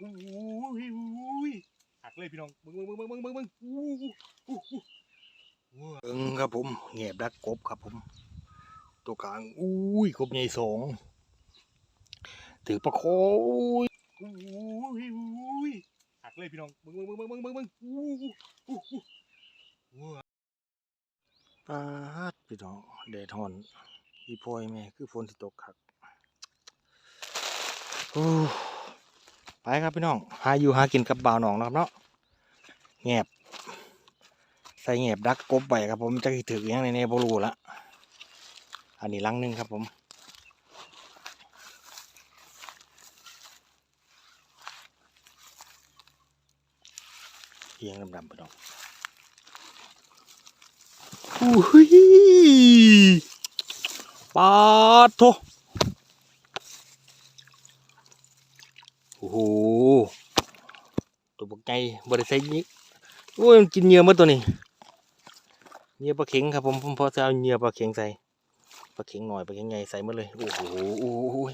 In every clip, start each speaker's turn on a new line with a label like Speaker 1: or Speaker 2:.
Speaker 1: อู้ยอู้ยหักเลยพี่น้องมึงมึงมึงมึงมึงมึงอู้อู้อู้เอิงครับผมแงบดักกบครับผม ตัวกลางอุ้ยกบใหญ่สองถือประโคยอู้ยอู้ยหักเลยพี่น้องมึงมึงมึงมึงมึงมึงอู้อู้อู้อู้ปาดพี่น้องแดดฮ้อนอีพอยแม่คือฝนที่ตกครับโอ้ ไปครับพี่น้อง หาอยู่หากินกับบ่าวหนองนะครับเนาะแงบใส่แงบดักกบไปครับผมจะถืออยังในในบรูละอันนี้ลังนึงครับผมเอียงดำๆไปน้องอุ้ยปาดโถ โอ้โหตัวบกไก่บริใส่ยิโอ้ยมันกินเหยื่อมาตัวนี้เหยื่อปลาเข็งครับผมผมพอจะเอาเหยื่อปลาเข็งใส่ปลาเข็งหน่อยปลาเข็งใหญ่ใส่มาเลยโอ้โหโอ้โหโอ้ย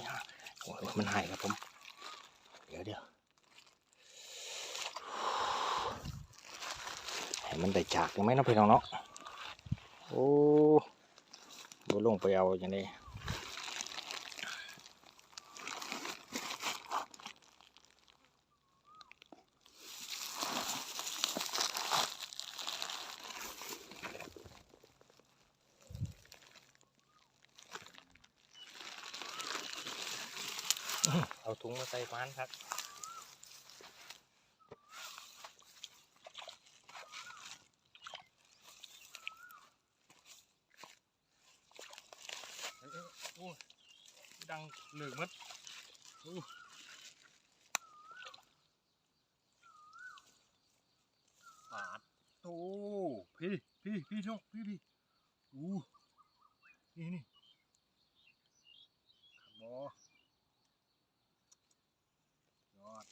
Speaker 1: โอ้ยมันหายครับผม เดี๋ยวเดี๋ยวให้มันได้จากยังไหมนาะพี่น้องเนาะโอ้บ่ลงไปเอาอย่างนี้ ถุงมาใส่ฟานครับโอ้ดังเหลือกมัดอู้ปาดโตพี่พี่พี่ช่องพี่พี่อู้นี่นี่ขับบอยอด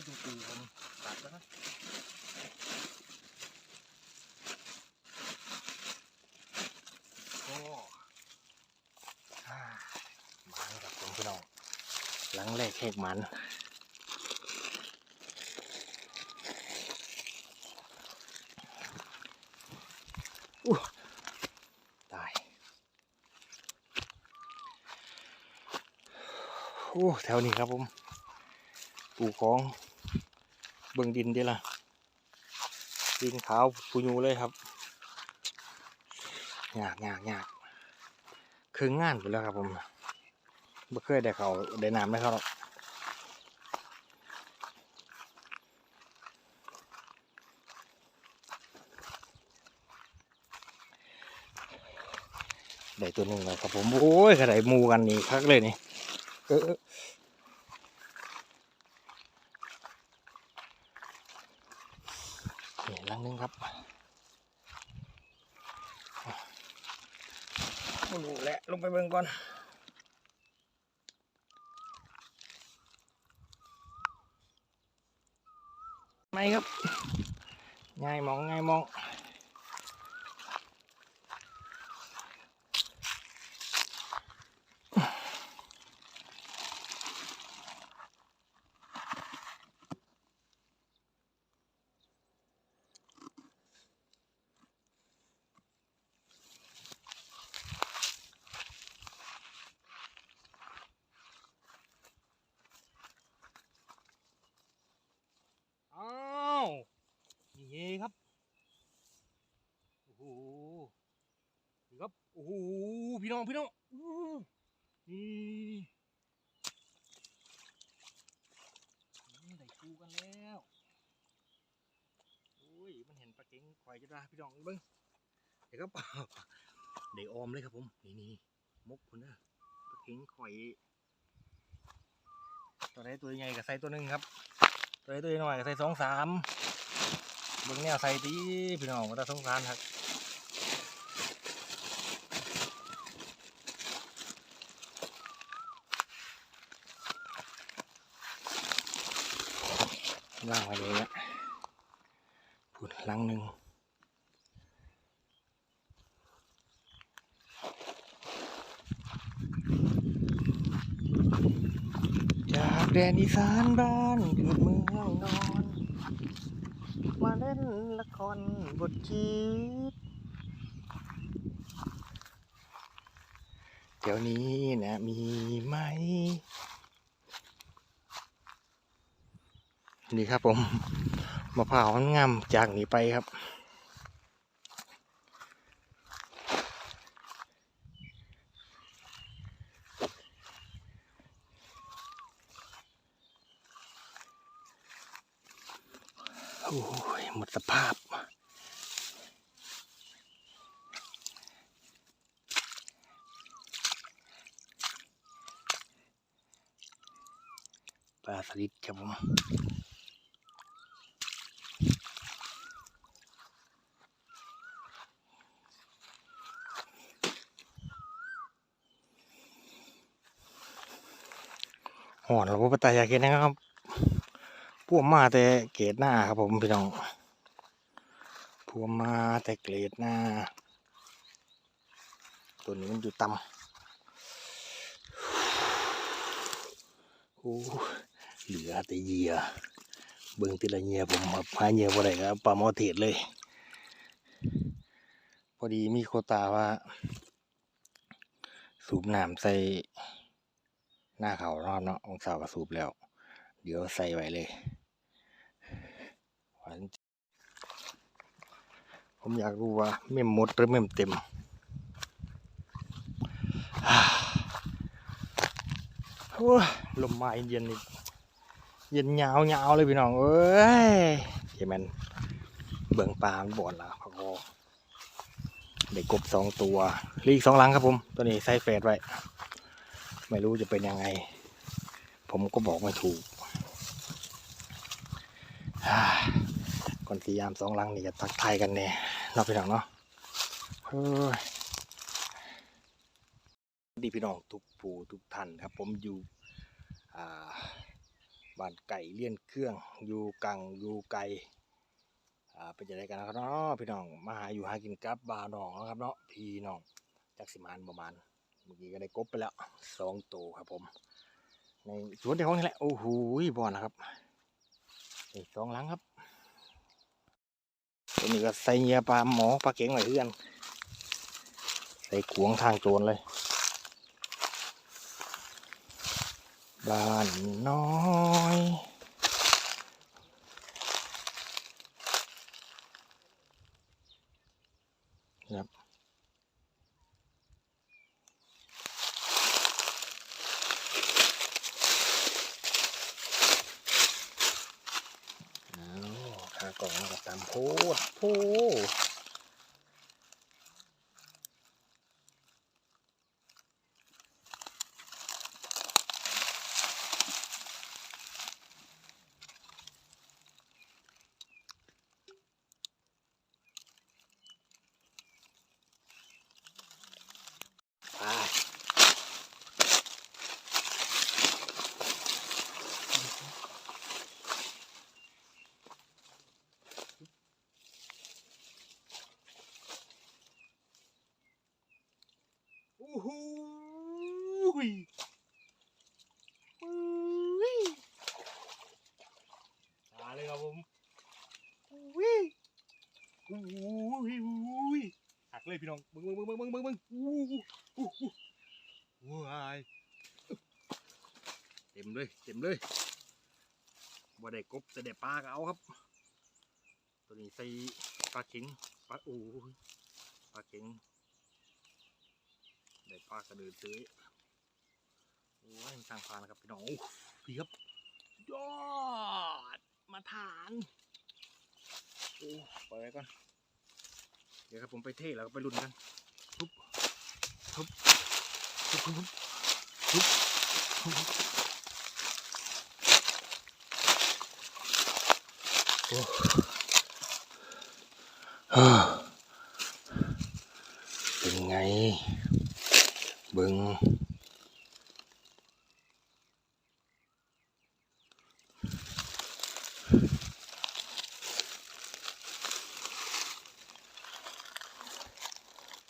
Speaker 1: โอ้ยดูตูผมตัดแล้วนะโอ้มันกับผมพี่น้องหลังแรกแหกมันตาย โอ้ แถวนี้ครับผม ปูกของ เบิ่งดินดีละดินขาวปูยูเลยครับยากยากยากครึ่งงานไปแล้วครับผมไม่เคยได้เขาได้น้ำได้เขาหรอกได้ตัวหนึ่งแล้วครับผม โอ้ยกระไดมูกันนี่คักเลยนี่ เออเออนี่ลังหนึงครับ บ่รู้แหละลงไปเบิ่งก่อนไม่ครับง่ายมองง่ายมอง อ้าวนี่เฮครับ โอ้โหนี่ครับ โอ้โห พี่น้องพี่น้องนี่ได้คู่กันแล้วโอ้ยมันเห็นปลาเก๋งข่อยจะได้พี่น้องเบิ้งเดี๋ยวครับเดี๋ยวออมเลยครับผมนี่นี่มกคนเด้อปลาเก๋งข่อยตัวไหนตัวใหญ่กับใส่ตัวหนึ่งครับ ตัวใดตัวน้อยก็ใส่สองสามเบิ่งแนวใส่ดีพี่น้องก็ต้องสงสารครับ ล่างไว้เลยนะพูดลังหนึ่งจากแดนอีสานบ้านเกิดเมืองนอน มาเล่นละครบทชีวิตเดี๋ยวนี้นะมีไหม นี่ครับ ผมมะพร้าวงามจากนี้ไปครับ โอ้ยหมดสภาพปลาสลิดครับผม หอนเราก็ปตายอยากเห็นนะครับพวกมาแต่เกรดหน้าครับผมพี่น้องพวกมาแต่เกรดหน้า ตัวนี้มันอยู่ต่ำโอ้เหลือแต่เหยื่อเบิ่งติละเหยื่อผมครับหาเหยื่อบ่ได้ครับปลาหมอเทศเลย พอดีมีโคตาว่า สูบน้ำใส่ หน้าเขารอบเนาะองศาวก็สูบแล้ว เดี๋ยวใส่ไว้เลยวานผมอยากรู้ว่าเม่มหมดหรือเม่มเต็มโอ้ลมมาเย็นอีกเย็นยาวยาวเลยพี่น้องเอ้ยเห็นมันเบิ่งปลามบ่อนละพะโกได้กบสองตัวเหลืออีกสองลังครับผม ตัวนี้ใส่เฟสไว้ ไม่รู้จะเป็นยังไง ผมก็บอกไม่ถูกก่อนสียามสองลังนี่จะทักทายกันเนี่ยเนอกพี่น้องเนาะดีพี่น้องทุกผู้ทุกท่านครับ ผมอยู่บ้านไก่เลี้ยนเครื่อง อยู่กังอยู่ไก่เป็นจะได้กันนะครับเนาะพี่น้องมาหาอยู่หากินกับบาวน้องนะครับเนาะพี่น้องจักสิมานประมาณ เมื่อกี้ก็ได้กบไปแล้วสองตัวครับผม ในสวนที่ของนี่แหละ โอ้โหบอลนะครับนี่สองหลังครับตัวนี้ก็ใส่เงียปลาหมอปลาเก๋งไว้เพื่อนใส่ขวงทางโจรเลย บ้านน้อยครับเอาขากล่องกับตามโพดโพไปโอ้โหยอุ้ยมาเลยครับผมอุ้ยอุ้ยอุ้ยหัก เลยพี่น้องมึงมึงมึงมึงมึงมึงมึงอู้อู้อู้อู้ว้ายเต็มเลยเต็มเลยบ่ได้กบแต่ได้ปลาก็เอาครับ ตัวนี้ใส่ปลาเข็งปลาโอ้ปลาเข็งได้ปลากระเดินซื้อโอ้ยมันสร้างพานะครับพี่น้องโอ้พี่ครับยอดมาทานโอ้ปล่อยไว้ก่อน เดี๋ยวครับผมไปเทแล้วก็ไปลุ้นกันทุบทุบทุบทุบทุบทุบทุบโอ้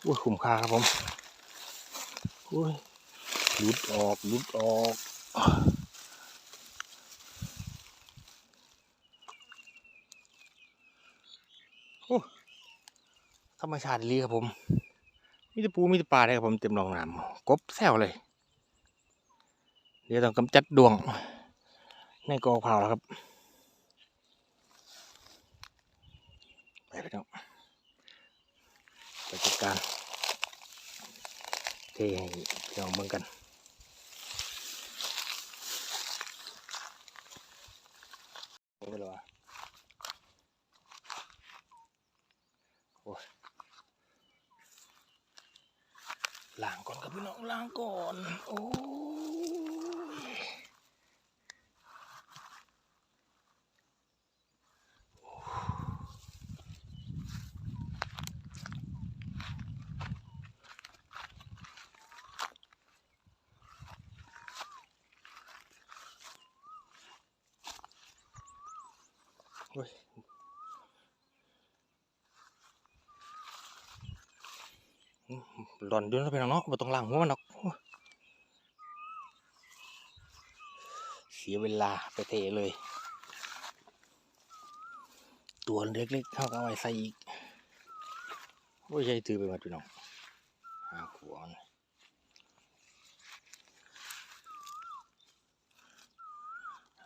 Speaker 1: อุ้ยขุมคาครับผมอุ้ยลุดออกลุดออกโอ้ธรรมชาติลีครับผม มีแต่ปูมีแต่ปลาเลยครับผมเต็มรองน้ำกบแซวเลย เดี๋ยวต้องกำจัดดวง ในกอเผาแล้วครับ จัดการเทให้พี่น้องเบิ่งกันโอ้ยเหรอวะโอ้ยล้างก่อนครับพี่น้องล้างก่อน โอ้ย โอ้ยหล่อนอยุ่นแล้วไปน้องเนาะบ่ต้องล้างหัวมันหรอกเสียเวลาไปเทเลย ตัวเล็กๆเท่ากับเอาไว้ใส่อีกโอ้ยใหญ่ถือไปมดพี่น้องหาขวาน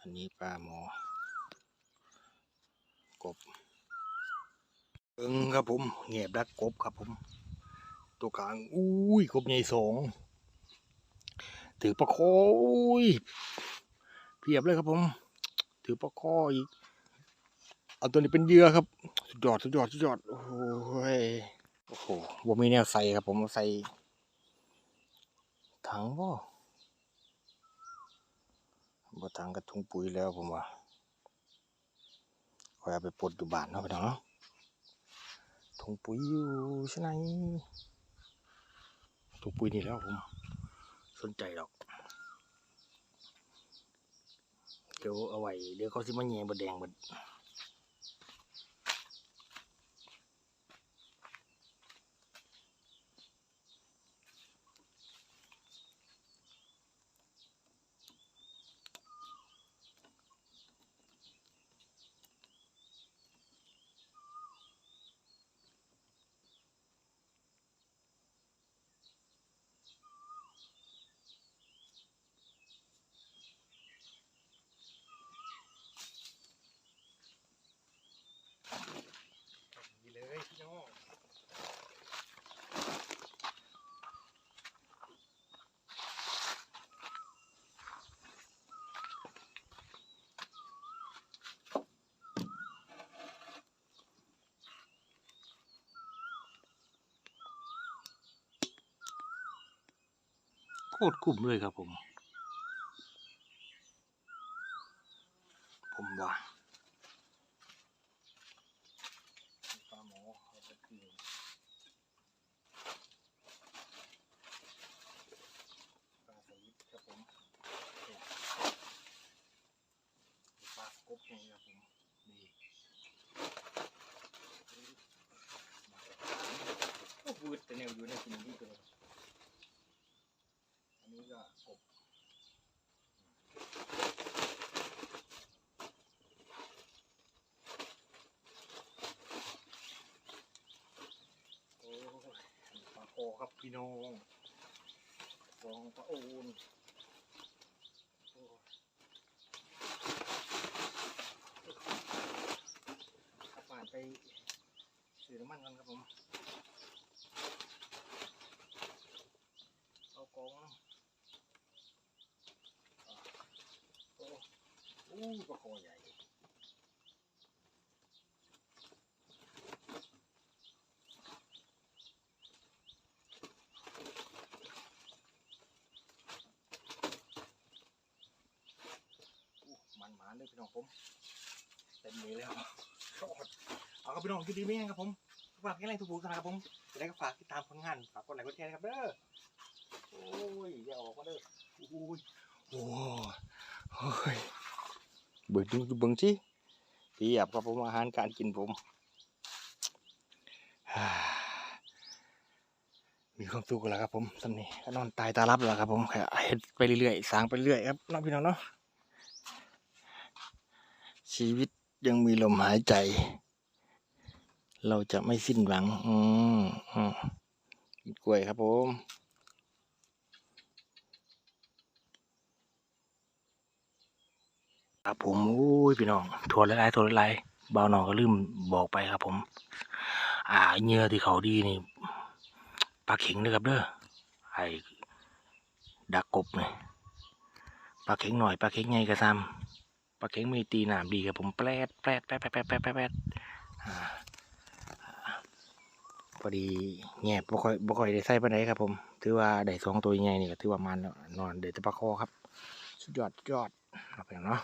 Speaker 1: อันนี้ปลาหมอ กบเอิงครับผมแงบดักกบครับผม ตัวกลางอุ้ยกบใหญ่สองถือปลาคออุ้ยเพียบเลยครับผม ถือปลาคออีกเอาตัวนี้เป็นเยื่อครับสุดยอดสุดยอดสุดยอดโอ้โหยโอ้โหบ่มีแนวใส่ครับผมใส่ถังบ่บ่ถังกระทุงปุ๋ยแล้วผมว่า คอยเอาไปปลดอยู่บ้านเนาะพี่น้องเนาะถุงปุ๋ยอยู่ใช่ไหมถุงปุ๋ยนี่แล้วผมสนใจดอก เดี๋ยวเอาไว้เดี๋ยวเขาสิมาแย่บดแดงบด โคตรคุ้มเลยครับผม ผมว่า ปลาหมอเอาไปคืนปลาสลิดครับผมนี่ปลากบนี่ครับผมนี่โอ้โหแต่แนวอยู่ในกินนี่ตัวนี้อันนี้ก็กบโอ้ย กับพี่น้องฟองปลาโอนขับผ่านไปซื้อน้ำมันกันครับผม เอากองนะโอ้โอ้ปลาคอใหญ่ อู้มันหมา เลยพี่น้องผมเต็มมือแล้วเอาครับพี่น้องคือดีไหมครับผมฝากแค่ไรทุกผู้นะครับผมจะได้ก็ฝากติดตามผลงานฝากกดไลค์กดแชร์นะครับเด้อโอ้ยอย่าออกมาเด้อโอ้ยโอ้ยโอ้ยเบิ่งดูเบิ่งสิเทียบกับผมอาหารการกินผมมีความสุขแล้วครับผมตอนนี้ก็นอนตายตารับแล้วครับผมเฮ็ดไปเรื่อยๆสางไปเรื่อยครับน้องพี่น้องเนาะ ชีวิตยังมีลมหายใจ เราจะไม่สิ้นหวัง อืมอืมกินกล้วยครับผมครับผมอุ้ยพี่น้องทัวร์หลายๆทัวร์หลายเบาหนองก็ลืมบอกไปครับผม อ่าเหงื่อที่เขาดีนี่ปลาเข็งนะครับเด้อไอ้ดักกบเนี่ยปลาเข็งหน่อยปลาเข็งใหญ่กระซำ ลาเค็งไม่ตีหนามดีครับผมแปลดแปลดแปลดแปลดแปลดแปลดดพอดีแง่บ่ค่อยบ่ค่อยได้ใส่ปานใดครับผม ถือว่าได้สองตัวใหญ่นี่ก็ถือว่ามันนอนเดือดตะปะคอครับ สุดยอดยอดเราไปเนาะ